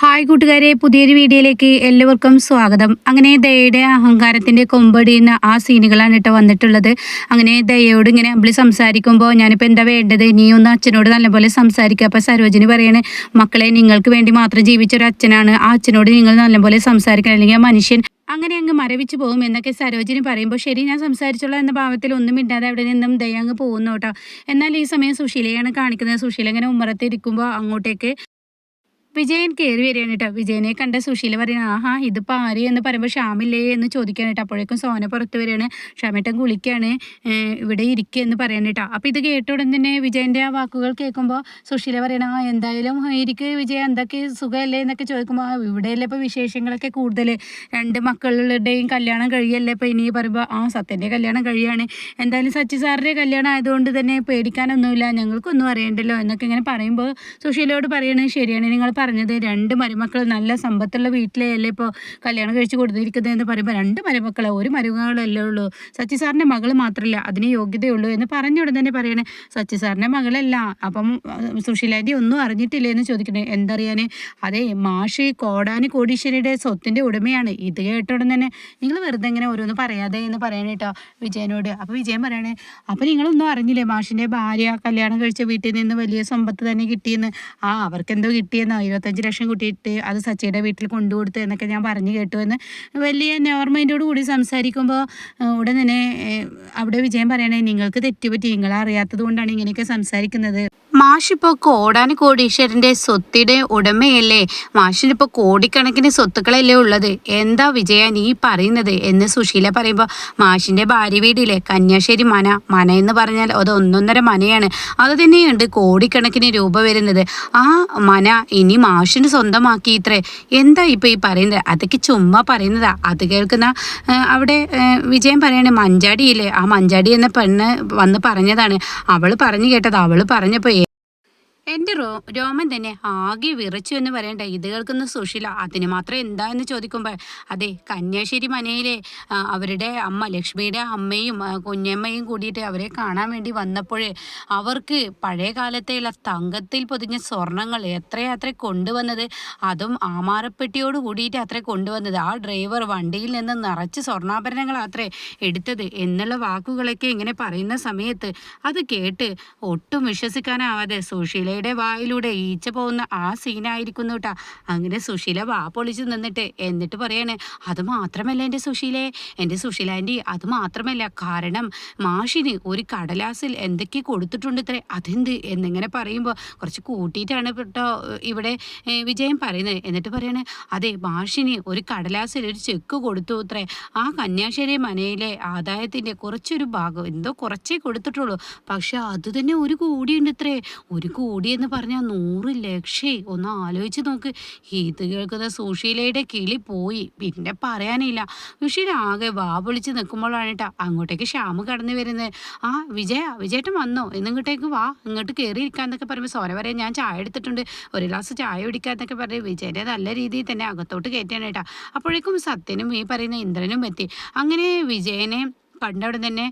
Hi കൂട്ടുകാരെ പുതിയൊരു വീഡിയോയിലേക്ക് എല്ലാവർക്കും സ്വാഗതം. അങ്ങനെ ദയയുടെ അഹങ്കാരത്തിന്റെ കൊമ്പടിയുന്ന ആ സീനുകളാണ് കേട്ടോ വന്നിട്ടുള്ളത്. അങ്ങനെ ദയയോട് ഇങ്ങനെ അമ്പിളി സംസാരിക്കുമ്പോൾ ഞാനിപ്പോൾ എന്താ വേണ്ടത്? നീ അച്ഛനോട് നല്ലപോലെ സംസാരിക്കുക അപ്പോൾ സരോജിനി പറയണേ മക്കളെ നിങ്ങൾക്ക് വേണ്ടി മാത്രം ജീവിച്ചൊരു അച്ഛനാണ്. ആ അച്ഛനോട് നിങ്ങൾ നല്ലപോലെ സംസാരിക്കണം. അല്ലെങ്കിൽ ആ മനുഷ്യൻ അങ്ങനെ അങ്ങ് മരവിച്ച് പോകും. എന്നൊക്കെ സരോജിനി പറയുമ്പോൾ ശരി ഞാൻ സംസാരിച്ചോളാം എന്ന ഭാവത്തിൽ ഒന്നും ഇണ്ടാതെ അവിടെ നിന്നും ദയ അങ്ങ് പോകുന്നു കേട്ടോ. എന്നാൽ ഈ സമയം സുശീലയാണ് കാണിക്കുന്നത്. സുശീല ഇങ്ങനെ ഉമ്മറത്തിരിക്കുമ്പോൾ അങ്ങോട്ടേക്ക് വിജയൻ കയറി വരികയാണ് കേട്ടോ. വിജയനെ കണ്ട സുശീല പറയുന്നത് ആഹാ ഇതിപ്പോൾ ആര്? എന്ന് പറയുമ്പോൾ ഷ്യാമില്ലേ എന്ന് ചോദിക്കാൻ കേട്ടോ. അപ്പോഴേക്കും സോന പുറത്ത് വരികയാണ്. ഷ്യാമേട്ടൻ കുളിക്കാണ് ഇവിടെ ഇരിക്കുക എന്ന് പറയാൻ കേട്ടോ. അപ്പോൾ ഇത് കേട്ട ഉടൻ തന്നെ വിജയന്റെ ആ വാക്കുകൾ കേൾക്കുമ്പോൾ സുശീല പറയണ ആ എന്തായാലും ഇരിക്ക് വിജയ എന്തൊക്കെ സുഖമല്ലേ? എന്നൊക്കെ ചോദിക്കുമ്പോൾ ഇവിടെയല്ലേ ഇപ്പോൾ വിശേഷങ്ങളൊക്കെ കൂടുതൽ രണ്ട് മക്കളുടെയും കല്യാണം കഴിയല്ലേ ഇപ്പോൾ ഇനി പറയുമ്പോൾ ആ സത്യന്റെ കല്യാണം കഴിയാണ്. എന്തായാലും സച്ചി സാറിന്റെ കല്യാണം ആയതുകൊണ്ട് തന്നെ പേടിക്കാനൊന്നുമില്ല. ഞങ്ങൾക്കൊന്നും അറിയണ്ടല്ലോ എന്നൊക്കെ ഇങ്ങനെ പറയുമ്പോൾ സുശീലയോട് പറയണത് ശരിയാണ് നിങ്ങൾ പറഞ്ഞത് രണ്ട് മരുമക്കൾ നല്ല സമ്പത്തുള്ള വീട്ടിലെയല്ലേ ഇപ്പോൾ കല്യാണം കഴിച്ച് കൊടുത്തിരിക്കുന്നത് എന്ന് പറയുമ്പോൾ രണ്ട് മരുമക്കളെ ഒരു മരുമകളല്ലേ ഉള്ളൂ. സച്ചി സാറിന്റെ മകൾ മാത്രമല്ല അതിന് യോഗ്യതയുള്ളൂ എന്ന് പറഞ്ഞ ഉടൻ തന്നെ പറയണേ. സച്ചി സാറിന്റെ മകളല്ല. അപ്പം സുശീലാന്റെ ഒന്നും അറിഞ്ഞിട്ടില്ല എന്ന് ചോദിക്കണേ. എന്തറിയാൻ അതെ മാഷി കോടാനി കോടീശ്വരിയുടെ സ്വത്തിന്റെ ഉടമയാണ്. ഇത് കേട്ട ഉടൻ തന്നെ നിങ്ങൾ വെറുതെ ഇങ്ങനെ ഓരോന്ന് പറയാതെ എന്ന് പറയണേ കേട്ടോ വിജയനോട്. അപ്പോൾ വിജയൻ പറയണേ അപ്പോൾ നിങ്ങളൊന്നും അറിഞ്ഞില്ലേ മാഷിന്റെ ഭാര്യ കല്യാണം കഴിച്ച വീട്ടിൽ നിന്ന് വലിയ സമ്പത്ത് തന്നെ കിട്ടിയെന്ന്? ആ അവർക്കെന്തോ കിട്ടിയെന്ന്? ഇരുപത്തഞ്ച് ലക്ഷം കൂട്ടിയിട്ട് അത് സച്ചിയുടെ വീട്ടിൽ കൊണ്ടുകൊടുത്തു എന്നൊക്കെ ഞാൻ പറഞ്ഞു കേട്ടു എന്ന് വലിയ നോർമൈൻഡോട് കൂടി സംസാരിക്കുമ്പോൾ ഉടൻ തന്നെ അവിടെ വിജയം പറയണേ നിങ്ങൾക്ക് തെറ്റുപറ്റി നിങ്ങൾ അറിയാത്തത് കൊണ്ടാണ് ഇങ്ങനെയൊക്കെ സംസാരിക്കുന്നത്. മാഷിപ്പോൾ കോടാന് കോടീശ്വരന്റെ സ്വത്തിന്റെ ഉടമയല്ലേ? മാഷിനിപ്പോൾ കോടിക്കണക്കിന് സ്വത്തുക്കളല്ലേ ഉള്ളത്? എന്താ വിജയ നീ പറയുന്നത്? എന്ന് സുശീല പറയുമ്പോൾ മാഷിന്റെ ഭാര്യ വീടില്ലേ? കന്യാശ്ശേരി മന. മന എന്ന് പറഞ്ഞാൽ അത് ഒന്നൊന്നര മനയാണ്. അത് തന്നെയുണ്ട് കോടിക്കണക്കിന് രൂപ വരുന്നത്. ആ മന ഇനി മാഷിന് സ്വന്തമാക്കി ഇത്രേ. എന്താ ഇപ്പോൾ ഈ പറയുന്നത്? അതൊക്കെ ചുമ്മാ പറയുന്നതാ. അത് കേൾക്കുന്ന അവിടെ വിജയൻ പറയാണ് മഞ്ചാടിയില്ലേ? ആ മഞ്ചാടി എന്ന പെണ്ണ് വന്ന് പറഞ്ഞതാണ്. അവൾ പറഞ്ഞു കേട്ടത്. അവൾ പറഞ്ഞപ്പോൾ എന്റെ റോ രോമൻ തന്നെ ആകെ വിറച്ചു എന്ന് പറയണ്ട. ഇത് കേൾക്കുന്ന സുശീല അതിന് മാത്രം എന്താ? എന്ന് ചോദിക്കുമ്പോൾ അതെ കന്യാശ്ശേരി മനയിലെ അവരുടെ അമ്മ ലക്ഷ്മിയുടെ അമ്മയും കുഞ്ഞമ്മയും കൂടിയിട്ട് അവരെ കാണാൻ വേണ്ടി വന്നപ്പോൾ അവർക്ക് പഴയ കാലത്തെയുള്ള തങ്കത്തിൽ പൊതിഞ്ഞ സ്വർണങ്ങൾ എത്രയത്ര കൊണ്ടുവന്നത്? അതും ആമാറപ്പെട്ടിയോട് കൂടിയിട്ട് അത്ര കൊണ്ടുവന്നത്. ആ ഡ്രൈവർ വണ്ടിയിൽ നിന്ന് നിറച്ച് സ്വർണാഭരണങ്ങൾ അത്രേ എടുത്തത് എന്നുള്ള വാക്കുകളൊക്കെ ഇങ്ങനെ പറയുന്ന സമയത്ത് അത് കേട്ട് ഒട്ടും വിശ്വസിക്കാനാവാതെ സുശീലയുടെ വായിലൂടെ ഈച്ച പോകുന്ന ആ സീനായിരിക്കുന്നു കേട്ടാ അങ്ങനെ സുശീല വാ പൊളിച്ചു നിന്നിട്ട് എന്നിട്ട് പറയാണ് അത് മാത്രമല്ല എന്റെ സുശീലേ എന്റെ സുശീല ആന്റി അത് മാത്രമല്ല. കാരണം മാഷിന് ഒരു കടലാസിൽ എന്തൊക്കെ കൊടുത്തിട്ടുണ്ട് ഇത്രേ അതെന്ത്? എന്നിങ്ങനെ പറയുമ്പോൾ കുറച്ച് കൂട്ടിയിട്ടാണ് കേട്ടോ ഇവിടെ വിജയം പറയുന്നത്. എന്നിട്ട് പറയണേ അതെ മാഷിന് ഒരു കടലാസിൽ ഒരു ചെക്ക് കൊടുത്തു ഇത്രേ. ആ കന്യാശ്ശേരി മനയിലെ ആദായത്തിന്റെ കുറച്ചൊരു ഭാഗം എന്തോ കുറച്ചേ കൊടുത്തിട്ടുള്ളൂ. പക്ഷെ അത് തന്നെ ഒരു കോടിയുണ്ട് ഇത്രേ. ഒരു കോടി എന്ന് പറഞ്ഞാൽ നൂറ് ലക്ഷേ. ഒന്ന് ആലോചിച്ച് നോക്ക്. ഇത് കേൾക്കുന്ന സുശീലയുടെ കിളി പോയി. പിന്നെ പറയാനില്ല. സുശീല ആകെ വാ പൊളിച്ച് നിൽക്കുമ്പോഴാണ് കേട്ടോ അങ്ങോട്ടേക്ക് ശ്യാമ് കടന്നു വരുന്നത് ആ വിജയ വിജയേട്ടൻ വന്നോ? എന്നിങ്ങോട്ടേക്ക് വാ. ഇങ്ങോട്ട് കയറി ഇരിക്കാന്നൊക്കെ പറയുമ്പോൾ സോന പറയാം ഞാൻ ചായ എടുത്തിട്ടുണ്ട്. ഒരു ഗ്ലാസ് ചായ കുടിക്കാന്നൊക്കെ പറഞ്ഞ് വിജയന്റെ നല്ല രീതിയിൽ തന്നെ അകത്തോട്ട് കയറ്റാണ് കേട്ടോ അപ്പോഴേക്കും സത്യനും ഈ പറയുന്ന ഇന്ദ്രനും എത്തി. അങ്ങനെ വിജയനെ കണ്ടവിടെ തന്നെ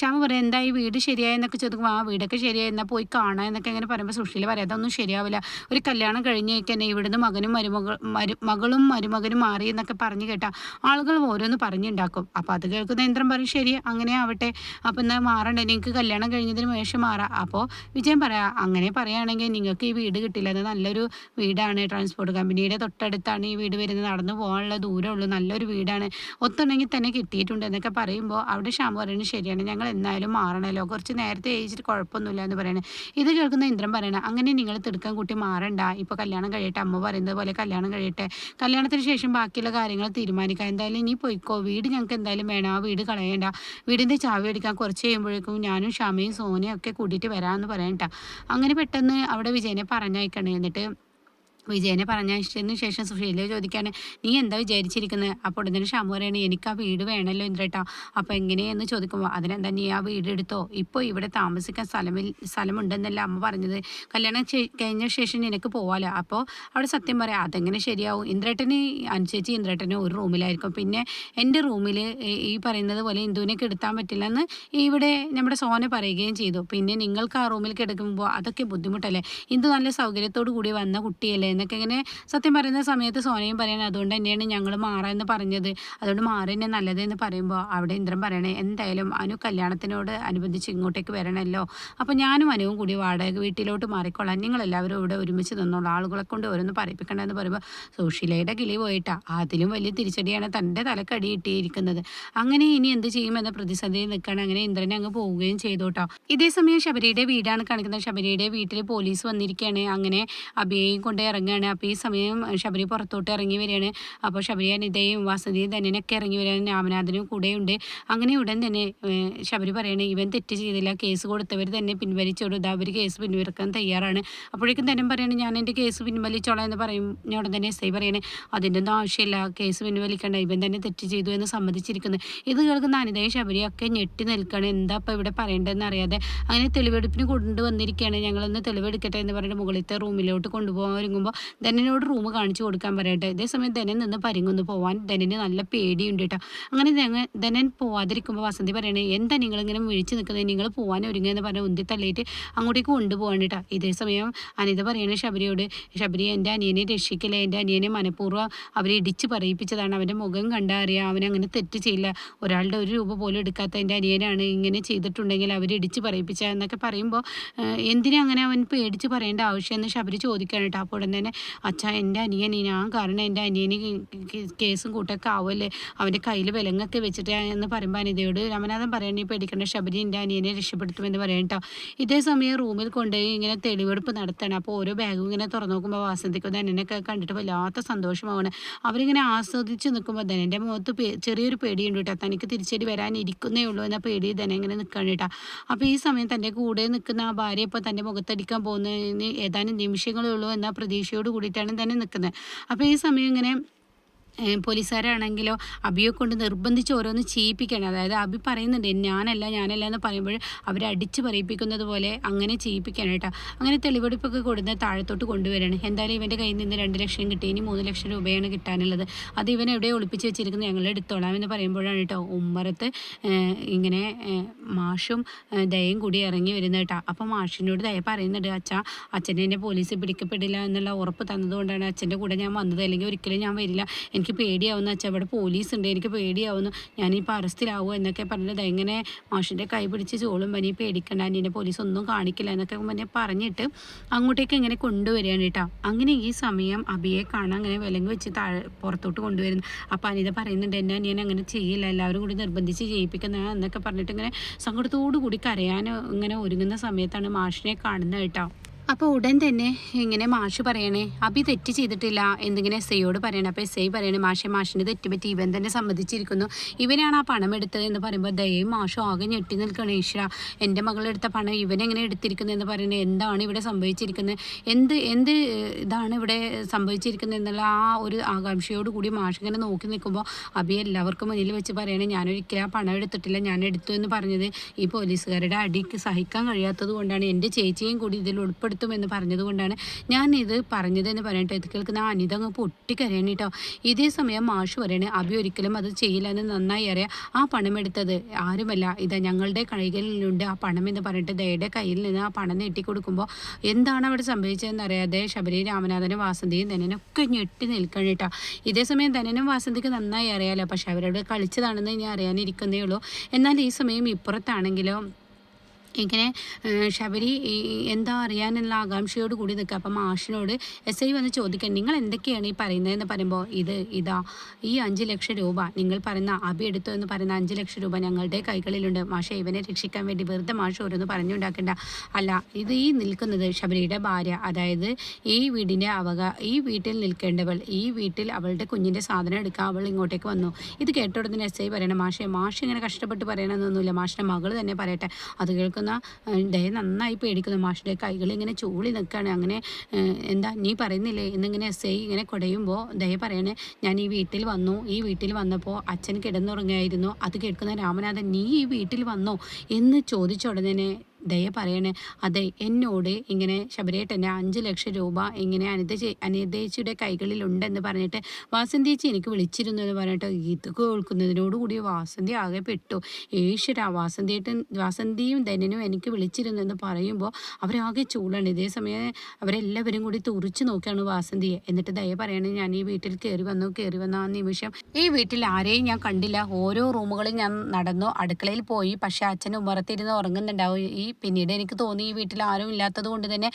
ഷാമ പറയാം എന്താ ഈ വീട് ശരിയായെന്നൊക്കെ ചോദിക്കുമ്പോൾ ആ വീടൊക്കെ ശരിയായി എന്നാൽ പോയി കാണാം എന്നൊക്കെ ഇങ്ങനെ പറയുമ്പോൾ സുഷീല പറയാം അതൊന്നും ശരിയാവില്ല. ഒരു കല്യാണം കഴിഞ്ഞേക്ക് തന്നെ ഇവിടുന്ന് മകനും മരുമകൾ മരു മകളും മരുമകനും മാറി എന്നൊക്കെ പറഞ്ഞു കേട്ടാൽ ആളുകൾ ഓരോന്ന് പറഞ്ഞുണ്ടാക്കും. അപ്പോൾ അത് കേൾക്കുന്ന യന്ത്രം പറയും ശരി അങ്ങനെ ആവട്ടെ. അപ്പോൾ എന്നാൽ മാറണ്ടേ? നിങ്ങൾക്ക് കല്യാണം കഴിഞ്ഞതിന് ശേഷം മാറാം. അപ്പോൾ വിജയം പറയാം അങ്ങനെ പറയുകയാണെങ്കിൽ നിങ്ങൾക്ക് ഈ വീട് കിട്ടില്ല. അത് നല്ലൊരു വീടാണ്. ട്രാൻസ്പോർട്ട് കമ്പനിയുടെ തൊട്ടടുത്താണ് ഈ വീട് വരുന്നത്. നടന്നു പോകാനുള്ള ദൂരമുള്ളൂ. നല്ലൊരു വീടാണ്. ഒത്തുണ്ടെങ്കിൽ തന്നെ കിട്ടിയിട്ടുണ്ട് എന്നൊക്കെ പറയുമ്പോൾ അവിടെ ശ്യാം പറയുന്നത് ശരിയാണ്. ഞങ്ങൾ എന്തായാലും മാറണമല്ലോ കുറച്ച് നേരത്തെ ഏജിട്ട് കുഴപ്പമൊന്നുമില്ല എന്ന് പറയണേ. ഇത് കേൾക്കുന്ന ഇന്ദ്രൻ പറയണം അങ്ങനെ നിങ്ങൾ തിടുക്കം കുട്ടി മാറണ്ട. ഇപ്പോൾ കല്യാണം കഴിയട്ടെ. അമ്മ പറയുന്നത് പോലെ കല്യാണം കഴിയട്ടെ. കല്യാണത്തിന് ശേഷം ബാക്കിയുള്ള കാര്യങ്ങൾ തീരുമാനിക്കാം. എന്തായാലും ഇനി പോയിക്കോ. വീട് ഞങ്ങൾക്ക് എന്തായാലും വേണം. ആ വീട് കളയണ്ട. വീടിന്റെ ചാവി അടിക്കാൻ കുറച്ച് കഴിയുമ്പോഴേക്കും ഞാനും ഷമയും സോനയും ഒക്കെ കൂട്ടിയിട്ട് വരാമെന്ന് പറയണ്ട അങ്ങനെ പെട്ടെന്ന് അവിടെ വിജയനെ പറഞ്ഞയക്കണേ. എന്നിട്ട് വിജയനെ പറഞ്ഞതിന് ശേഷം സുശീല ചോദിക്കാണ് നീ എന്താ വിചാരിച്ചിരിക്കുന്നത് അപ്പോൾ ഉടനെ ഷാമു എനിക്ക് ആ വീട് വേണമല്ലോ ഇന്ദ്രേട്ടാ. അപ്പോൾ എങ്ങനെയെന്ന് ചോദിക്കുമ്പോൾ അതിനെന്താ നീ ആ വീട് എടുത്തോ? ഇപ്പോൾ ഇവിടെ താമസിക്കാൻ സ്ഥലമിൽ സ്ഥലമുണ്ടെന്നല്ല അമ്മ പറഞ്ഞത്. കല്യാണം കഴിഞ്ഞ ശേഷം നിനക്ക് പോവാലോ? അപ്പോൾ അവിടെ സത്യം പറയാം അതെങ്ങനെ ശരിയാവും? ഇന്ദ്രേട്ടന് അനുസരിച്ച് ഇന്ദ്രേട്ടന് ഒരു റൂമിലായിരിക്കും. പിന്നെ എന്റെ റൂമിൽ ഈ പറയുന്നത് പോലെ ഇന്ദുവിനെ കെടുത്താൻ പറ്റില്ലെന്ന് ഇവിടെ നമ്മുടെ സോന പറയുകയും ചെയ്തു. പിന്നെ നിങ്ങൾക്ക് ആ റൂമിൽ കിടക്കുമ്പോൾ അതൊക്കെ ബുദ്ധിമുട്ടല്ലേ? ഇന്ദു നല്ല സൗകര്യത്തോടു കൂടി വന്ന കുട്ടിയല്ലേ? എന്നൊക്കെ ഇങ്ങനെ സത്യം പറയുന്ന സമയത്ത് സോനയും പറയണേ അതുകൊണ്ട് തന്നെയാണ് ഞങ്ങൾ മാറാമെന്ന് പറഞ്ഞത്. അതുകൊണ്ട് മാറി തന്നെ എന്ന് പറയുമ്പോൾ അവിടെ ഇന്ദ്രൻ പറയണേ എന്തായാലും അനു കല്യാണത്തിനോട് അനുബന്ധിച്ച് ഇങ്ങോട്ടേക്ക് വരണമല്ലോ അപ്പോൾ ഞാനും അനുവും കൂടി വാടക വീട്ടിലോട്ട് മാറിക്കൊള്ളാം നിങ്ങളെല്ലാവരും ഇവിടെ ഒരുമിച്ച് നിന്നോളൂ. ആളുകളെ കൊണ്ട് ഓരോന്ന് പറയിപ്പിക്കണമെന്ന് പറയുമ്പോൾ സുശീലയുടെ കിളി പോയിട്ടാ. അതിലും വലിയ തിരിച്ചടിയാണ് തന്റെ തലക്കടി ഇട്ടിയിരിക്കുന്നത് അങ്ങനെ ഇനി എന്ത് ചെയ്യുമെന്ന പ്രതിസന്ധിയിൽ നിൽക്കുകയാണ് അങ്ങനെ ഇന്ദ്രനെ അങ്ങ് പോവുകയും ചെയ്തു കേട്ടോ ഇതേ സമയം ശബരിയുടെ വീടാണ് കാണിക്കുന്നത്. ശബരിയുടെ വീട്ടിൽ പോലീസ് വന്നിരിക്കുകയാണ് അങ്ങനെ അഭിയെയും കൊണ്ട് ഇറങ്ങുകയാണ്. അപ്പോൾ ഈ സമയം ശബരി പുറത്തോട്ട് ഇറങ്ങി വരികയാണ്. അപ്പോൾ ശബരി അനിതയും വസതി ധനനൊക്കെ ഇറങ്ങി വരികയാണ്. രാമനാഥനും കൂടെയുണ്ട്. അങ്ങനെ ഉടൻ തന്നെ ശബരി പറയണേ ഇവൻ തെറ്റ് ചെയ്തില്ല. കേസ് കൊടുത്തവർ തന്നെ പിൻവലിച്ചോളൂ. ഇതാ അവർ കേസ് പിൻവലിക്കാൻ തയ്യാറാണ്. അപ്പോഴേക്കും തന്നെ പറയണേ ഞാൻ എന്റെ കേസ് പിൻവലിച്ചോളാം എന്ന് പറയും. ഉടൻ തന്നെ എസ് ഐ പറയണേ അതിന്റെ ഒന്നും ആവശ്യമില്ല. കേസ് പിൻവലിക്കേണ്ട. ഇവൻ തന്നെ തെറ്റ് ചെയ്തു എന്ന് സമ്മതിച്ചിരിക്കുന്നു. ഇത് കേൾക്കുന്ന അനിതയും ശബരിയൊക്കെ ഞെട്ടി നിൽക്കുകയാണ്. എന്താ ഇപ്പോൾ ഇവിടെ പറയേണ്ടതെന്ന് അറിയാതെ അങ്ങനെ തെളിവെടുപ്പിന് കൊണ്ടുവന്നിരിക്കുകയാണ്. ഞങ്ങളൊന്ന് തെളിവെടുക്കട്ടെ എന്ന് പറഞ്ഞിട്ട് മുകളിലത്തെ റൂമിലോട്ട് കൊണ്ടുപോകാൻ ഒരുങ്ങുമ്പോൾ ധനനോട് റൂം കാണിച്ചു കൊടുക്കാൻ പറയട്ടെ. ഇതേ ഇതേസമയം ധനൻ നിന്ന് പരിങ്ങുന്നു. പോവാൻ ധനന് നല്ല പേടിയുണ്ട് കേട്ടോ അങ്ങനെ ധന- ധനൻ പോവാതിരിക്കുമ്പോൾ വസന്തി പറയണേ എന്താ നിങ്ങൾ ഇങ്ങനെ വിഴിച്ച് നിൽക്കുന്നത് നിങ്ങൾ പോകാൻ ഒരുങ്ങിയെന്ന് പറഞ്ഞ് ഉന്തി തള്ളിയിട്ട് അങ്ങോട്ടേക്ക് കൊണ്ടുപോകാൻ കേട്ടോ ഇതേ സമയം അനിത പറയണേ ശബരിയോട് ശബരി എന്റെ അനിയനെ രക്ഷിക്കില്ല? എന്റെ അനിയനെ മനഃപൂർവം അവരെ ഇടിച്ച് പറയിപ്പിച്ചതാണ്. അവന്റെ മുഖം കണ്ടാൽ അറിയാം. അവൻ അങ്ങനെ തെറ്റ് ചെയ്യില്ല. ഒരാളുടെ ഒരു രൂപ പോലും എടുക്കാത്ത എന്റെ അനിയനാണ്. ഇങ്ങനെ ചെയ്തിട്ടുണ്ടെങ്കിൽ അവരെ ഇടിച്ച് പറയിപ്പിച്ച എന്നൊക്കെ പറയുമ്പോൾ എന്തിനാ അങ്ങനെ അവൻ പേടിച്ച് പറയേണ്ട ആവശ്യമെന്ന് ശബരി ചോദിക്കാനായിട്ട് അപ്പോൾ ഉടൻ തന്നെ അച്ഛാ എന്റെ അനിയൻ ഞാൻ കാരണം എന്റെ അനിയന് കേസും കൂട്ടൊക്കെ ആവുമല്ലേ? അവന്റെ കയ്യിൽ വിലങ്ങൊക്കെ വെച്ചിട്ട് എന്ന് പറയുമ്പോൾ അനിതയോട് രാമനാഥൻ പറയണ പേടിക്കണ്ട പേടിക്കേണ്ട ശബരി എന്റെ അനിയനെ രക്ഷപ്പെടുത്തുമെന്ന് പറയണം കേട്ടോ ഇതേ സമയം റൂമിൽ കൊണ്ടുപോയി ഇങ്ങനെ തെളിവെടുപ്പ് നടത്തണം. അപ്പോൾ ഓരോ ബാഗും ഇങ്ങനെ തുറന്നു നോക്കുമ്പോൾ വാസന്തിക്കും ധനനൊക്കെ കണ്ടിട്ട് വല്ലാത്ത സന്തോഷമാവാണ്. അവരിങ്ങനെ ആസ്വദിച്ച് നിൽക്കുമ്പോൾ ധനന്റെ മുഖത്ത് ചെറിയൊരു പേടിയുണ്ട് കേട്ടോ തനിക്ക് തിരിച്ചടി വരാനിരിക്കുന്നേ ഉള്ളൂ എന്ന പേടി ധന ഇങ്ങനെ നിൽക്കണം കേട്ടോ അപ്പോൾ ഈ സമയം തന്റെ കൂടെ നിൽക്കുന്ന ആ ഭാര്യ ഇപ്പോൾ തന്റെ മുഖത്തടിക്കാൻ പോകുന്നതിന് ഏതാനും നിമിഷങ്ങളേ ഉള്ളൂ എന്ന പ്രതീക്ഷയോട് കൂടിയിട്ടാണ് തന്നെ നിൽക്കുന്നത്. അപ്പോൾ ഈ സമയം ഇങ്ങനെ പോലീസുകാരാണെങ്കിലോ അബിയെ കൊണ്ട് നിർബന്ധിച്ച് ഓരോന്ന് ചെയ്യിപ്പിക്കണം. അതായത് അബി പറയുന്നുണ്ട് ഞാനല്ല ഞാനല്ല എന്ന് പറയുമ്പോൾ അവരെ അടിച്ച് പറയിപ്പിക്കുന്നത് പോലെ അങ്ങനെ ചെയ്യിപ്പിക്കണം കേട്ടോ. അങ്ങനെ തെളിവെടുപ്പൊക്കെ കൊടുത്ത് താഴത്തോട്ട് കൊണ്ടുവരണം. എന്തായാലും ഇവന്റെ കയ്യിൽ നിന്ന് രണ്ട് ലക്ഷം കിട്ടി. ഇനി മൂന്ന് ലക്ഷം രൂപയാണ് കിട്ടാനുള്ളത്. അത് ഇവൻ എവിടെ ഒളിപ്പിച്ച് വെച്ചിരിക്കുന്നത് ഞങ്ങൾ എടുത്തോളാം എന്ന് പറയുമ്പോഴാണ് കേട്ടോ ഉമ്മറത്ത് ഇങ്ങനെ മാഷും ദയയും കൂടി ഇറങ്ങി വരുന്നത് കേട്ടോ. അപ്പോൾ മാഷിനോട് ദയ പറയുന്നുണ്ട് അച്ഛാ അച്ഛനെ എന്നെ പോലീസ് പിടിക്കപ്പെടില്ല എന്നുള്ള ഉറപ്പ് തന്നതുകൊണ്ടാണ് അച്ഛന്റെ കൂടെ ഞാൻ വന്നത്. അല്ലെങ്കിൽ ഒരിക്കലും ഞാൻ വരില്ല. എനിക്ക് പേടിയാവുന്ന അച്ഛാ. ഇവിടെ പോലീസ് ഉണ്ട് എനിക്ക് പേടിയാവുന്നു. ഞാനിപ്പോൾ അറസ്റ്റിലാവുമോ എന്നൊക്കെ പറഞ്ഞത് എങ്ങനെ മാഷിന്റെ കൈ പിടിച്ച് ചോളും പനി പേടിക്കണ്ട. നിന്നെ പോലീസ് ഒന്നും കാണിക്കില്ല എന്നൊക്കെ പിന്നെ പറഞ്ഞിട്ട് അങ്ങോട്ടേക്ക് ഇങ്ങനെ കൊണ്ടുവരികയാണ് കേട്ടോ. അങ്ങനെ ഈ സമയം അബിയെ കാണാൻ അങ്ങനെ വിലങ്ങ് വെച്ച് താഴെ പുറത്തോട്ട് കൊണ്ടുവരുന്നു. അപ്പോൾ അനിത പറയുന്നുണ്ട് എന്നാ ഞാൻ അങ്ങനെ ചെയ്യില്ല. എല്ലാവരും കൂടി നിർബന്ധിച്ച് ചെയ്യിപ്പിക്കുന്ന എന്നൊക്കെ പറഞ്ഞിട്ട് ഇങ്ങനെ സങ്കടത്തോടു കൂടി കരയാൻ ഇങ്ങനെ ഒരുങ്ങുന്ന സമയത്താണ് മാഷിനെ കാണുന്നത് കേട്ടോ. അപ്പോൾ ഉടൻ തന്നെ ഇങ്ങനെ മാഷ് പറയണേ അബി തെറ്റ് ചെയ്തിട്ടില്ല എന്തിങ്ങനെ എസ്ഐയോട് പറയണേ. അപ്പോൾ എസ് ഐ പറയണേ മാഷെ മാഷിന് തെറ്റുപറ്റി ഇവൻ തന്നെ സമ്മതിച്ചിരിക്കുന്നു. ഇവനാണ് ആ പണം എടുത്തത് എന്ന് പറയുമ്പോൾ ദയയും മാഷും ആകെ ഞെട്ടി നിൽക്കണം ഈശ്വര എന്റെ മകളെടുത്ത പണം ഇവനെങ്ങനെ എടുത്തിരിക്കുന്നത് എന്ന് പറയുന്നത് എന്താണ് ഇവിടെ സംഭവിച്ചിരിക്കുന്നത് എന്ത് എന്ത് ഇതാണ് ഇവിടെ സംഭവിച്ചിരിക്കുന്നത് എന്നുള്ള ആ ഒരു ആകാംക്ഷയോട് കൂടി മാഷ് ഇങ്ങനെ നോക്കി നിൽക്കുമ്പോൾ അബി എല്ലാവർക്കും മുന്നിൽ വെച്ച് പറയണേ ഞാനൊരിക്കലും ആ പണം എടുത്തിട്ടില്ല ഞാൻ എടുത്തു എന്ന് പറഞ്ഞത് ഈ പോലീസുകാരുടെ അടിക്ക് സഹിക്കാൻ കഴിയാത്തത് കൊണ്ടാണ്. എന്റെ ചേച്ചിയും കൂടി ഇതിൽ ഉൾപ്പെടുത്തുമെന്ന് പറഞ്ഞത് കൊണ്ടാണ് ഞാൻ ഇത് പറഞ്ഞതെന്ന് പറഞ്ഞിട്ട് ഇത് കേൾക്കുന്ന അനിത അങ്ങ് പൊട്ടിക്കരയാണ് കേട്ടോ. ഇതേ സമയം മാഷ് പറയണേ അബി ഒരിക്കലും അത് ചെയ്യില്ലെന്ന് നന്നായി അറിയാം. ആ പണം എടുത്തത് ആരുമല്ല. ഇതാ ഞങ്ങളുടെ കൈകളിലുണ്ട് ആ പണം എന്ന് പറഞ്ഞിട്ട് ദയയുടെ കയ്യിൽ നിന്ന് ആ പണം നീട്ടി കൊടുക്കുമ്പോൾ എന്താണ് അവിടെ സംഭവിച്ചതെന്ന് അറിയാതെ ശബരി രാമനാഥനും വാസന്തിയും തന്നെ ഒക്കെ ഞെട്ടി നിൽക്കണം കേട്ടോ. ഇതേ സമയം ധനനും വാസന്തിക്ക് നന്നായി അറിയാലോ. പക്ഷെ അവരോട് കളിച്ചതാണെന്ന് ഞാൻ അറിയാനിരിക്കുന്നേ ഉള്ളൂ. എന്നാൽ ഈ സമയം ഇപ്പുറത്താണെങ്കിലോ ഇങ്ങനെ ശബരി എന്താ അറിയാനുള്ള ആകാംക്ഷയോട് കൂടി നിൽക്കുക. അപ്പം മാഷിനോട് എസ് ഐ വന്ന് ചോദിക്കാൻ നിങ്ങൾ എന്തൊക്കെയാണ് ഈ പറയുന്നതെന്ന് പറയുമ്പോൾ ഇത് ഇതാ ഈ അഞ്ച് ലക്ഷം രൂപ നിങ്ങൾ പറയുന്ന അബി എടുത്തു എന്ന് പറയുന്ന അഞ്ച് ലക്ഷം രൂപ ഞങ്ങളുടെ കൈകളിലുണ്ട്. മാഷെ ഇവനെ രക്ഷിക്കാൻ വേണ്ടി വെറുതെ മാഷ് ഓരോന്ന് പറഞ്ഞുണ്ടാക്കേണ്ട. അല്ല ഇത് ഈ നിൽക്കുന്നത് ശബരിയുടെ ഭാര്യ. അതായത് ഈ വീടിന്റെ അവകാ ഈ വീട്ടിൽ നിൽക്കേണ്ടവൾ ഈ വീട്ടിൽ അവളുടെ കുഞ്ഞിന്റെ സാധനം എടുക്കാൻ അവൾ ഇങ്ങോട്ടേക്ക് വന്നു. ഇത് കേട്ടോടുന്നതിന് എസ് ഐ പറയണം മാഷെ മാഷ് ഇങ്ങനെ കഷ്ടപ്പെട്ട് പറയണമെന്നൊന്നുമില്ല മാഷിന്റെ മകൾ തന്നെ പറയട്ടെ. അത് കേൾക്കുന്ന ഏഹ്, ഡേ നന്നായി പേടിക്കുന്നു. മാഷിന്റെ കൈകൾ ഇങ്ങനെ ചൂളി നിൽക്കുകയാണ് അങ്ങനെ എന്താ നീ പറയുന്നില്ലേ? എന്നിങ്ങനെ എസ് ഐ ഇങ്ങനെ കുടയുമ്പോൾ ദയ പറയണേ ഞാൻ ഈ വീട്ടിൽ വന്നു. ഈ വീട്ടിൽ വന്നപ്പോൾ അച്ഛൻ കിടന്നുറങ്ങിയായിരുന്നു അത് കേൾക്കുന്ന രാമനാഥൻ നീ ഈ വീട്ടിൽ വന്നോ? എന്ന് ചോദിച്ച ഉടനെ ദയ പറയണേ. അതെ എന്നോട് ഇങ്ങനെ ശബരിയേട്ടന്റെ അഞ്ച് ലക്ഷം രൂപ ഇങ്ങനെ അനിത അനിതേച്ചിയുടെ കൈകളിലുണ്ടെന്ന് പറഞ്ഞിട്ട് വാസന്തിയേച്ചി എനിക്ക് വിളിച്ചിരുന്നു എന്ന് പറഞ്ഞിട്ട് ഇത് കേൾക്കുന്നതിനോടുകൂടി വാസന്തി ആകെ പെട്ടു. ഈശ്വര വാസന്തിയേട്ടൻ വാസന്തിയും ധനനും എനിക്ക് വിളിച്ചിരുന്നു എന്ന് പറയുമ്പോൾ അവരാകെ ചൂടാണ്. ഇതേ സമയം അവരെല്ലാവരും കൂടി തുറിച്ചു നോക്കിയാണ് വാസന്തിയെ. എന്നിട്ട് ദയ പറയണേ ഞാൻ ഈ വീട്ടിൽ കയറി വന്നു കയറി വന്ന ആ നിമിഷം. ഈ വീട്ടിൽ ആരെയും ഞാൻ കണ്ടില്ല. ഓരോ റൂമുകളും ഞാൻ നടന്നു. അടുക്കളയിൽ പോയി. പക്ഷെ അച്ഛൻ ഉമ്മറത്തിരുന്ന് ഉറങ്ങുന്നുണ്ടാവും. ഈ പിന്നീട് എനിക്ക് തോന്നി ഈ വീട്ടിൽ ആരും ഇല്ലാത്തത് കൊണ്ട് തന്നെ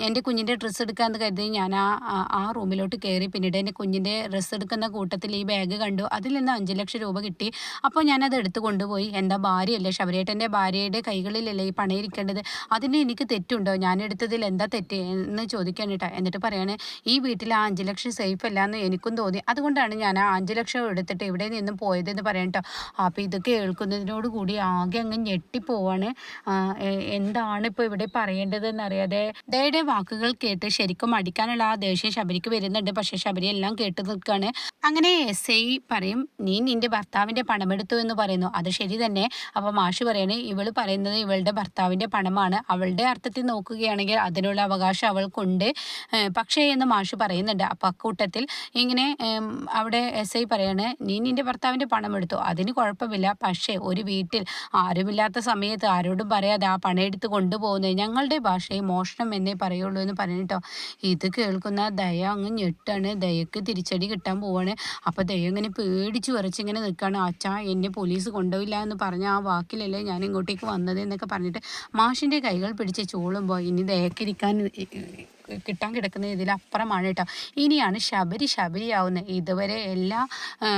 എന്റെ കുഞ്ഞിന്റെ ഡ്രസ്സ് എടുക്കാമെന്ന് കരുതി ഞാൻ ആ ആ- റൂമിലോട്ട് കയറി. പിന്നീട് എന്റെ കുഞ്ഞിന്റെ ഡ്രസ്സ് എടുക്കുന്ന കൂട്ടത്തിൽ ഈ ബാഗ് കണ്ടു. അതിൽ നിന്ന് അഞ്ച് ലക്ഷം രൂപ കിട്ടി. അപ്പോൾ ഞാനത് എടുത്തു കൊണ്ടുപോയി. എന്റെ ഭാര്യയല്ലേ ശബരിയേട്ടന്റെ ഭാര്യയുടെ കൈകളിലല്ലേ ഈ പണയിരിക്കേണ്ടത് അതിന് എനിക്ക് തെറ്റുണ്ടോ? ഞാൻ എടുത്തതിൽ എന്താ തെറ്റ് എന്ന് ചോദിക്കാൻ കേട്ടോ എന്നിട്ട് പറയണേ ഈ വീട്ടിൽ ആ അഞ്ച് ലക്ഷം സേഫ് അല്ല എന്ന് എനിക്കും തോന്നി. അതുകൊണ്ടാണ് ഞാൻ ആ അഞ്ച് ലക്ഷം എടുത്തിട്ട് ഇവിടെ നിന്നും പോയതെന്ന് പറയണം കേട്ടോ. അപ്പോൾ ഇത് കേൾക്കുന്നതിനോട് കൂടി ആകെ അങ്ങ് ഞെട്ടിപ്പോവാണ്. എന്താണ് ഇപ്പോൾ ഇവിടെ പറയേണ്ടതെന്ന് അറിയാതെ ദയുടെ വാക്കുകൾ കേട്ട് ശരിക്കും അടിക്കാനുള്ള ആ ദേഷ്യം ശബരിക്ക് വരുന്നുണ്ട്. പക്ഷേ ശബരി എല്ലാം കേട്ട് നിൽക്കുകയാണ് അങ്ങനെ എസ് ഐ പറയും നീ നിന്റെ ഭർത്താവിന്റെ പണമെടുത്തു എന്ന് പറയുന്നു. അത് ശരി തന്നെ. അപ്പൊ മാഷ് പറയണേ ഇവൾ പറയുന്നത് ഇവളുടെ ഭർത്താവിന്റെ പണമാണ്. അവളുടെ അർത്ഥത്തിൽ നോക്കുകയാണെങ്കിൽ അതിനുള്ള അവകാശം അവൾക്കുണ്ട്. പക്ഷേ എന്ന് മാഷ് പറയുന്നുണ്ട്. അപ്പൊ അക്കൂട്ടത്തിൽ ഇങ്ങനെ അവിടെ എസ് ഐ പറയാണ് നീ നിന്റെ ഭർത്താവിന്റെ പണമെടുത്തു. അതിന് കുഴപ്പമില്ല. പക്ഷേ ഒരു വീട്ടിൽ ആരുമില്ലാത്ത സമയത്ത് ആരോടും പറയാതെ പണം എടുത്ത് കൊണ്ടുപോകുന്നത്. ഞങ്ങളുടെ ഭാഷയെ മോഷണം എന്നേ പറയുള്ളൂ എന്ന് പറഞ്ഞിട്ടോ ഇത് കേൾക്കുന്ന ദയ അങ്ങ് ഞെട്ടാണ്. ദയക്ക് തിരിച്ചടി കിട്ടാൻ പോവാണ്. അപ്പോൾ ദയ ഇങ്ങനെ പേടിച്ച് വിറച്ചിങ്ങനെ നിൽക്കുകയാണ് അച്ഛാ എന്നെ പോലീസ് കൊണ്ടുപോയില്ല എന്ന് പറഞ്ഞ ആ വാക്കിലല്ലേ ഞാൻ ഇങ്ങോട്ടേക്ക് വന്നത് എന്നൊക്കെ പറഞ്ഞിട്ട് മാഷിന്റെ കൈകൾ പിടിച്ച് ചൂളുമ്പോൾ ഇനി ദയക്കിരിക്കാൻ കിട്ടാൻ കിടക്കുന്ന ഇതിലപ്പുറമാണ് കേട്ടോ. ഇനിയാണ് ശബരി ശബരിയാവുന്നത്. ഇതുവരെ എല്ലാ ആ,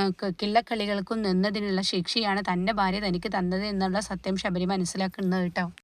കിള്ളക്കളികൾക്കും നിന്നതിനുള്ള ശിക്ഷയാണ് തന്റെ ഭാര്യ തനിക്ക് തന്നത് എന്നുള്ള സത്യം ശബരി മനസ്സിലാക്കുന്നത് കേട്ടോ.